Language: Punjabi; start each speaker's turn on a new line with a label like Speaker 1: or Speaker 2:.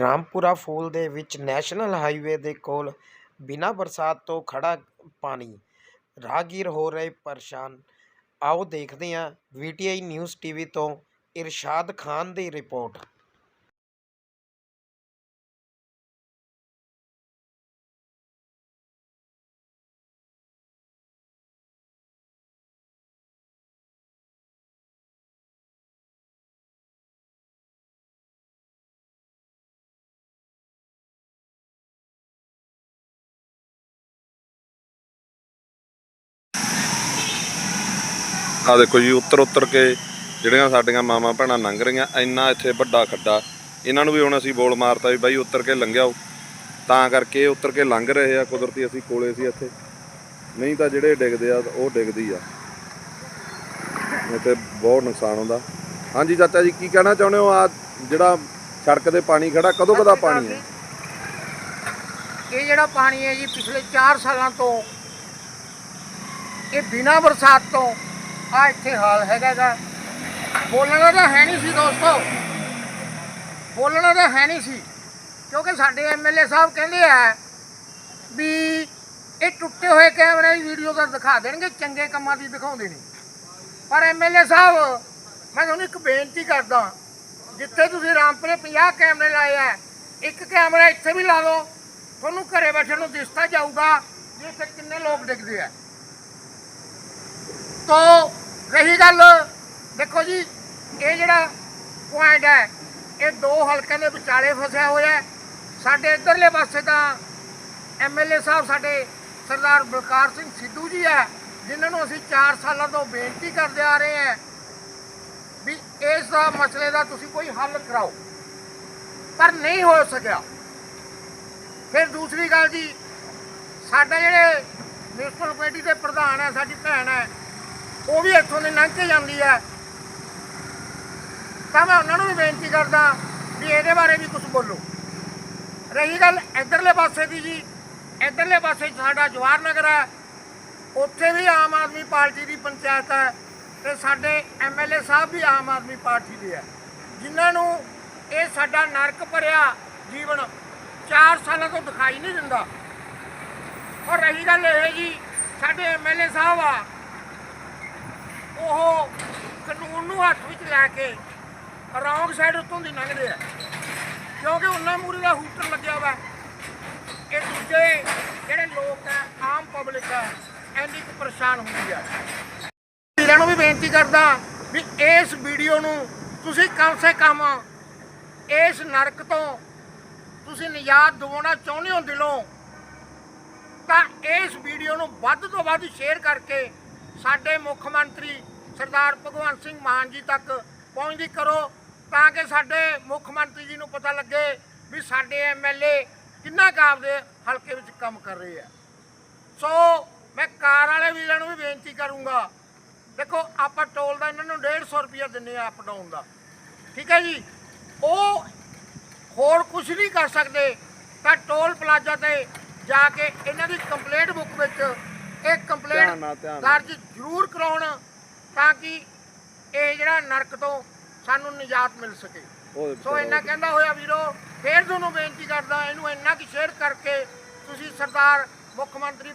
Speaker 1: ਰਾਮਪੁਰਾ ਫੂਲ ਦੇ ਵਿੱਚ ਨੈਸ਼ਨਲ ਹਾਈਵੇ ਦੇ ਕੋਲ ਬਿਨਾਂ ਬਰਸਾਤ ਤੋਂ ਖੜਾ ਪਾਣੀ। ਰਾਹਗੀਰ ਹੋ ਰਹੇ ਪਰੇਸ਼ਾਨ। ਆਓ ਦੇਖਦੇ ਹਾਂ, ਵੀਟੀਆਈ ਨਿਊਜ਼ ਟੀਵੀ ਤੋਂ ਇਰਸ਼ਾਦ ਖਾਨ ਦੀ ਰਿਪੋਰਟ।
Speaker 2: ਆ ਦੇਖੋ ਜੀ ਉੱਤਰ ਉੱਤਰ ਕੇ ਜਿਹੜੀਆਂ ਸਾਡੀਆਂ ਮਾਵਾਂ ਭੈਣਾਂ ਲੰਘ ਰਹੀਆਂ ਇੰਨਾ ਇੱਥੇ ਵੱਡਾ ਖੱਡਾ। ਇਹਨਾਂ ਨੂੰ ਵੀ ਹੁਣ ਅਸੀਂ ਬੋਲ ਮਾਰਤਾ ਵੀ ਬਾਈ ਉੱਤਰ ਕੇ ਲੰਘਿਆਓ। ਤਾਂ ਕਰਕੇ ਉੱਤਰ ਕੇ ਲੰਘ ਰਹੇ ਆ ਕੁਦਰਤੀ ਅਸੀਂ ਕੋਲੇ ਸੀ ਇੱਥੇ। ਨਹੀਂ ਤਾਂ ਜਿਹੜੇ ਡਿੱਗਦੇ ਆ ਉਹ ਡਿੱਗਦੀ ਆ। ਇੱਥੇ ਬਹੁਤ ਨੁਕਸਾਨ ਹੁੰਦਾ। ਹਾਂਜੀ ਚਾਚਾ ਜੀ ਕੀ ਕਹਿਣਾ ਚਾਹੁੰਦੇ ਹੋ? ਆ ਜਿਹੜਾ ਸੜਕ ਤੇ ਪਾਣੀ ਖੜਾ ਕਦੋਂ ਕਦਾ ਪਾਣੀ ਹੈ
Speaker 3: ਇਹ ਜਿਹੜਾ ਪਾਣੀ ਹੈ ਜੀ ਪਿਛਲੇ 4 ਸਾਲਾਂ ਤੋਂ ਇਹ ਬਿਨਾਂ ਬਰਸਾਤ ਤੋਂ ਆ ਇੱਥੇ ਹਾਲ ਹੈਗਾ ਗਾ ਬੋਲਣਾ ਤਾਂ ਹੈ ਨਹੀਂ ਸੀ ਦੋਸਤੋ। ਬੋਲਣਾ ਤਾਂ ਹੈ ਨਹੀਂ ਸੀ। ਕਿਉਂਕਿ ਸਾਡੇ ਐਮਐਲਏ ਸਾਹਿਬ ਕਹਿੰਦੇ ਆ ਵੀ ਇਹ ਟੁੱਟੇ ਹੋਏ ਕੈਮਰੇ ਦੀ ਵੀਡੀਓ ਤਾਂ ਦਿਖਾ ਦੇਣਗੇ, ਚੰਗੇ ਕੰਮਾਂ ਦੀ ਦਿਖਾਉਂਦੇ ਨਹੀਂ ਪਰ ਐਮਐਲਏ ਸਾਹਿਬ, ਮੈਂ ਤੁਹਾਨੂੰ ਇੱਕ ਬੇਨਤੀ ਕਰਦਾ, ਜਿੱਥੇ ਤੁਸੀਂ ਰਾਮਪੁਰੇ 50 ਕੈਮਰੇ ਲਾਏ ਆ, ਇੱਕ ਕੈਮਰਾ ਇੱਥੇ ਵੀ ਲਾ ਦਿਓ। ਤੁਹਾਨੂੰ ਘਰੇ ਬੈਠੇ ਨੂੰ ਦਿਸਦਾ ਜਾਊਗਾ ਵੀ ਇੱਥੇ ਕਿੰਨੇ ਲੋਕ ਡਿੱਗਦੇ ਆ। ਤੋ ਰਹੀ ਗੱਲ, ਦੇਖੋ ਜੀ, ਇਹ ਜਿਹੜਾ ਪੁਆਇੰਟ ਹੈ, ਇਹ ਦੋ ਹਲਕਿਆਂ ਦੇ ਵਿਚਾਲੇ ਫਸਿਆ ਹੋਇਆ ਸਾਡੇ ਇਧਰਲੇ ਪਾਸੇ ਤਾਂ ਐਮਐਲਏ ਸਾਹਿਬ, ਸਾਡੇ ਸਰਦਾਰ ਬਲਕਾਰ ਸਿੰਘ ਸਿੱਧੂ ਜੀ ਹੈ, ਜਿਨ੍ਹਾਂ ਨੂੰ ਅਸੀਂ 4 ਸਾਲਾਂ ਤੋਂ ਬੇਨਤੀ ਕਰਦੇ ਆ ਰਹੇ ਹਾਂ ਵੀ ਇਸ ਦਾ ਮਸਲੇ ਦਾ ਤੁਸੀਂ ਕੋਈ ਹੱਲ ਕਰਾਓ। ਪਰ ਨਹੀਂ ਹੋ ਸਕਿਆ। ਫਿਰ ਦੂਸਰੀ ਗੱਲ ਜੀ, ਸਾਡਾ ਜਿਹੜੇ ਮਿਊਨਿਸਪਲ ਕਮੇਟੀ ਦੇ ਪ੍ਰਧਾਨ ਹੈ, ਸਾਡੀ ਭੈਣ ਹੈ ਉਹ ਵੀ ਇੱਥੋਂ ਦੀ ਲੰਘ ਕੇ ਜਾਂਦੀ ਹੈ ਤਾਂ ਮੈਂ ਉਹਨਾਂ ਨੂੰ ਵੀ ਬੇਨਤੀ ਕਰਦਾ ਵੀ ਇਹਦੇ ਬਾਰੇ ਵੀ ਕੁਝ ਬੋਲੋ। ਰਹੀ ਗੱਲ ਇਧਰਲੇ ਪਾਸੇ ਦੀ ਜੀ। ਇਧਰਲੇ ਪਾਸੇ ਸਾਡਾ ਜਵਾਹਰ ਨਗਰ ਹੈ ਉੱਥੇ ਵੀ ਆਮ ਆਦਮੀ ਪਾਰਟੀ ਦੀ ਪੰਚਾਇਤ ਹੈ ਤੇ ਸਾਡੇ ਐਮਐਲਏ ਸਾਹਿਬ ਵੀ ਆਮ ਆਦਮੀ ਪਾਰਟੀ ਦੇ ਹੈ ਜਿਨ੍ਹਾਂ ਨੂੰ ਇਹ ਸਾਡਾ ਨਰਕ ਭਰਿਆ ਜੀਵਨ 4 ਸਾਲਾਂ ਤੋਂ ਦਿਖਾਈ ਨਹੀਂ ਦਿੰਦਾ। ਔਰ ਰਹੀ ਗੱਲ ਇਹ ਜੀ, ਸਾਡੇ ਐਮਐਲਏ ਸਾਹਿਬ ਆ ਉਹ ਕਾਨੂੰਨ ਨੂੰ ਕੇ ਰੌਂਗ ਸਾਈਡ ਉੱਤੋਂ ਦੀ ਲੰਘਦੇ ਆ। ਕਿਉਂਕਿ ਉਹਨਾਂ ਮੂਰੇ ਦਾ ਹੂਟਰ ਲੱਗਿਆ ਵਾ। ਇਹ ਦੂਜੇ ਜਿਹੜੇ ਲੋਕ ਆ, ਆਮ ਪਬਲਿਕ ਆ ਐਨੀ ਕੁ ਪਰੇਸ਼ਾਨ ਹੁੰਦੀ ਆ। ਵੀਰਾਂ ਨੂੰ ਵੀ ਬੇਨਤੀ ਕਰਦਾ ਵੀ ਇਸ ਵੀਡੀਓ ਨੂੰ ਤੁਸੀਂ ਕਮ ਸੇ ਕਮ ਇਸ ਨਰਕ ਤੋਂ ਤੁਸੀਂ ਨਿਜਾਤ ਦਿਵਾਉਣਾ ਚਾਹੁੰਦੇ ਹੋ ਦਿਲੋਂ, ਤਾਂ ਇਸ ਵੀਡੀਓ ਨੂੰ ਵੱਧ ਤੋਂ ਵੱਧ ਸ਼ੇਅਰ ਕਰਕੇ ਸਾਡੇ ਮੁੱਖ ਮੰਤਰੀ ਸਰਦਾਰ ਭਗਵੰਤ ਸਿੰਘ ਮਾਨ ਜੀ ਤੱਕ ਪਹੁੰਚਦੀ ਕਰੋ ਤਾਂ ਕਿ ਸਾਡੇ ਮੁੱਖ ਮੰਤਰੀ ਜੀ ਨੂੰ ਪਤਾ ਲੱਗੇ ਵੀ ਸਾਡੇ ਐਮਐਲਏ ਕਿੰਨਾ ਕਾਬ ਦੇ ਹਲਕੇ ਵਿੱਚ ਕੰਮ ਕਰ ਰਹੇ ਆ। ਸੋ ਮੈਂ ਕਾਰ ਵਾਲੇ ਵੀਰਾਂ ਨੂੰ ਵੀ ਬੇਨਤੀ ਕਰੂੰਗਾ ਦੇਖੋ ਆਪਾਂ ਟੋਲ ਦਾ ਇਹਨਾਂ ਨੂੰ 150 ਰੁਪਇਆ ਦਿੰਨੇ ਆ ਅਪ ਡਾਊਨ ਦਾ। ਠੀਕ ਹੈ ਜੀ? ਉਹ ਹੋਰ ਕੁਝ ਨਹੀਂ ਕਰ ਸਕਦੇ। ਤਾਂ ਟੋਲ ਪਲਾਜ਼ਾ ਤੇ ਜਾ ਕੇ ਇਹਨਾਂ ਦੀ ਕੰਪਲੇਂਟ ਬੁੱਕ ਵਿੱਚ ਇਹ ਕੰਪਲੇਂਟ। ਦਰਜ ਜ਼ਰੂਰ ਕਰਾਉਣ। ਤਾਂ ਕਿ ਇਹ ਜਿਹੜਾ ਨਰਕ ਤੋਂ ਸਾਨੂੰ ਨਿਜਾਤ ਮਿਲ ਸਕੇ। ਸੋ ਇੰਨਾ ਕਹਿੰਦਾ ਹੋਇਆ ਵੀਰੋ ਫੇਰ ਤੁਹਾਨੂੰ ਬੇਨਤੀ ਕਰਦਾ ਇਹਨੂੰ ਇੰਨਾ ਕਿ ਸ਼ੇਅਰ ਕਰਕੇ ਤੁਸੀਂ ਸਰਦਾਰ ਮੁੱਖ ਮੰਤਰੀ